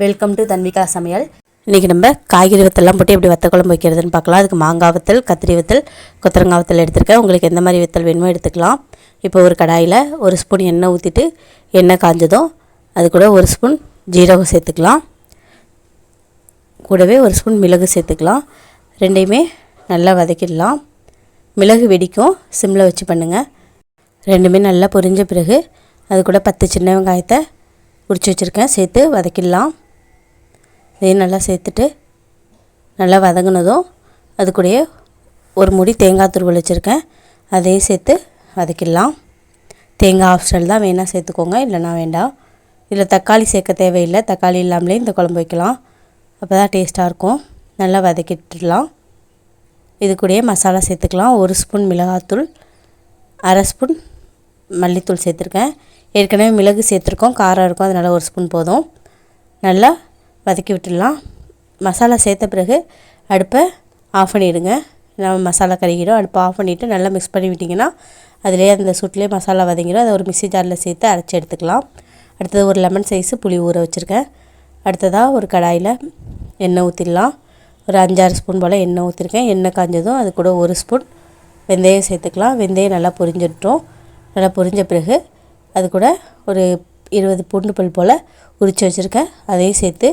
Welcome to Tanvika சமையல் இன்றைக்கி நம்ம காய்கறி வத்தல்லாம் போட்டு எப்படி வத்த குழம்பு வைக்கிறதுன்னு பார்க்கலாம். அதுக்கு மாங்காய் வத்தல் கத்திரி வத்தல் கொத்தரங்காய் வத்தல் எடுத்திருக்கேன். உங்களுக்கு எந்த மாதிரி வத்தல் வேணுமோ எடுத்துக்கலாம். இப்போ ஒரு கடாயில் ஒரு ஸ்பூன் எண்ணெய் ஊற்றிட்டு எண்ணெய் காஞ்சதும் அது கூட ஒரு ஸ்பூன் ஜீரகம் சேர்த்துக்கலாம். கூடவே ஒரு ஸ்பூன் மிளகு சேர்த்துக்கலாம். ரெண்டையுமே நல்லா வதக்கிடலாம். மிளகு வெடிக்கும். சிம்மில் வச்சு பண்ணுங்கள் ரெண்டுமே நல்லா பொரிஞ்ச பிறகு அது கூட பத்து சின்ன வெங்காயத்தை உரிச்சு வச்சுருக்கேன். சேர்த்து வதக்கிடலாம். இதையும் நல்லா சேர்த்துட்டு நல்லா வதங்கினதும் அது கூடயே ஒரு முடி தேங்காய் துருவல் வச்சுருக்கேன். அதையும் சேர்த்து வதக்கிடலாம். தேங்காய் ஆப்ஷனல் தான் வேணால் சேர்த்துக்கோங்க இல்லைனா வேண்டாம். இதில் தக்காளி சேர்க்க தேவையில்லை. தக்காளி இல்லாமலே இந்த குழம்பு வைக்கலாம். அப்போ தான் டேஸ்ட்டாக இருக்கும். நல்லா வதக்கிட்டுடலாம். இது கூடயே மசாலா சேர்த்துக்கலாம். ஒரு ஸ்பூன் மிளகாத்தூள் அரை ஸ்பூன் மல்லித்தூள் சேர்த்துருக்கேன். ஏற்கனவே மிளகு சேர்த்துருக்கோம். காரம் இருக்கும். அதனால் ஒரு ஸ்பூன் போதும். நல்லா வதக்கி விட்டுடலாம். மசாலா சேர்த்த பிறகு அடுப்பை ஆஃப் பண்ணிவிடுங்க நம்ம மசாலா கருகிடும். அடுப்பை ஆஃப் பண்ணிவிட்டு நல்லா மிக்ஸ் பண்ணி விட்டிங்கன்னா அதிலே அந்த சுட்டிலே மசாலா வதங்கிடும். அதை ஒரு மிக்ஸி ஜாரில் சேர்த்து அரைச்சி எடுத்துக்கலாம். அடுத்தது ஒரு லெமன் சைஸு புளி ஊற வச்சுருக்கேன். அடுத்ததாக ஒரு கடாயில் எண்ணெய் ஊற்றிடலாம் ஒரு அஞ்சாறு ஸ்பூன் போல் எண்ணெய் ஊற்றிருக்கேன் எண்ணெய் காஞ்சதும் அது கூட ஒரு ஸ்பூன் வெந்தயம் சேர்த்துக்கலாம். வெந்தயம் நல்லா பொரிஞ்சிட்டோம் நல்லா பொரிஞ்ச பிறகு அது கூட ஒரு இருபது பூண்டு பல் போல் உரித்து வச்சுருக்கேன். அதையும் சேர்த்து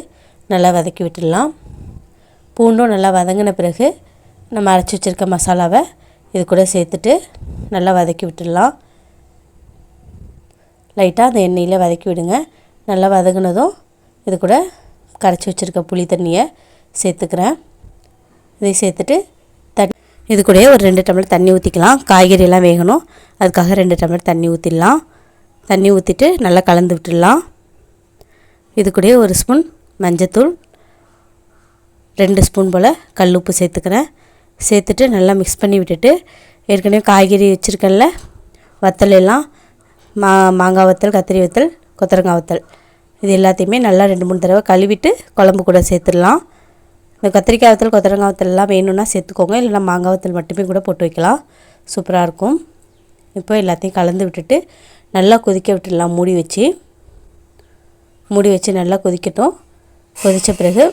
நல்லா வதக்கி விட்டுடலாம். பூண்டும் நல்லா வதங்கின பிறகு நம்ம அரைச்சி வச்சுருக்க மசாலாவை இது கூட சேர்த்துட்டு நல்லா வதக்கி விட்டுடலாம். லைட்டாக அந்த எண்ணெயில் வதக்கி விடுங்க. நல்லா வதங்கினதும் இது கூட கரைச்சி வச்சுருக்க புளி தண்ணியை சேர்த்துக்கிறேன். இதை சேர்த்துட்டு தண்ணி இது கூடயே ஒரு ரெண்டு டம்ளர் தண்ணி ஊற்றிக்கலாம் காய்கறியெல்லாம் வேகணும். அதுக்காக ரெண்டு டம்ளர் தண்ணி ஊற்றிடலாம் தண்ணி ஊற்றிட்டு நல்லா கலந்து விட்டுடலாம். இது கூடயே ஒரு ஸ்பூன் மஞ்சத்தூள் ரெண்டு ஸ்பூன் போல் கல் உப்பு சேர்த்துக்கிறேன். சேர்த்துட்டு நல்லா மிக்ஸ் பண்ணி விட்டுட்டு ஏற்கனவே காய்கறி வச்சுருக்கேன்ல வத்தல் எல்லாம் மா மாங்காய் வத்தல் கத்திரி வத்தல் கொத்தரங்காய் வத்தல். இது எல்லாத்தையுமே நல்லா ரெண்டு மூணு தடவை கழுவிட்டு குழம்பு கூட சேர்த்துடலாம். இந்த கத்திரிக்காய் வத்தல் கொத்தரங்காய் வத்தல் வேணும்னா சேர்த்துக்கோங்க. இல்லைனா மாங்காய் வத்தல் மட்டுமே கூட போட்டு வைக்கலாம். சூப்பராக இருக்கும். இப்போ எல்லாத்தையும் கலந்து விட்டுட்டு நல்லா கொதிக்க விட்டுடலாம். மூடி வச்சு. மூடி வச்சு நல்லா கொதிக்கட்டும். கொதித்த பிறகு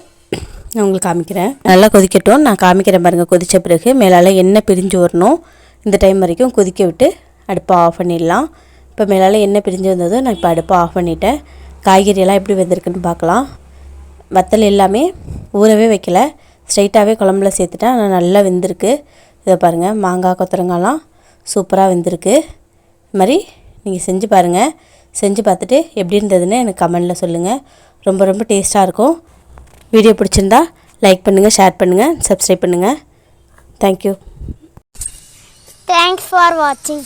நான் உங்களுக்கு காமிக்கிறேன். நல்லா கொதிக்கட்டும். நான் காமிக்கிறேன் பாருங்கள் கொதித்த பிறகு. மேலால் எண்ணெய் பிரிஞ்சு வரணும். இந்த டைம் வரைக்கும் கொதிக்க விட்டு அடுப்பை ஆஃப் பண்ணிடலாம். இப்போ மேலால் எண்ணெய் பிரிஞ்சு வந்ததும் நான் இப்போ அடுப்பை ஆஃப் பண்ணிட்டேன். காய்கறியெல்லாம் எப்படி வெந்திருக்குன்னு பார்க்கலாம். வத்தல் எல்லாமே ஊறவே வைக்கல. ஸ்ட்ரைட்டாகவே குழம்புல சேர்த்துட்டேன். ஆனால் நல்லா வெந்திருக்கு. இதை பாருங்கள் மாங்காய் கொத்தரங்காய்லாம் சூப்பராக வெந்திருக்கு. இது மாதிரி நீங்கள் செஞ்சு பாருங்கள் செஞ்சு பார்த்துட்டு எப்படி இருந்ததுன்னு எனக்கு கமெண்டில் சொல்லுங்கள் ரொம்ப ரொம்ப டேஸ்ட்டாக இருக்கும். வீடியோ பிடிச்சிருந்தா லைக் பண்ணுங்கள் ஷேர் பண்ணுங்கள் சப்ஸ்கிரைப் பண்ணுங்கள் தேங்க்யூ தேங்க்ஸ் ஃபார் வாட்சிங்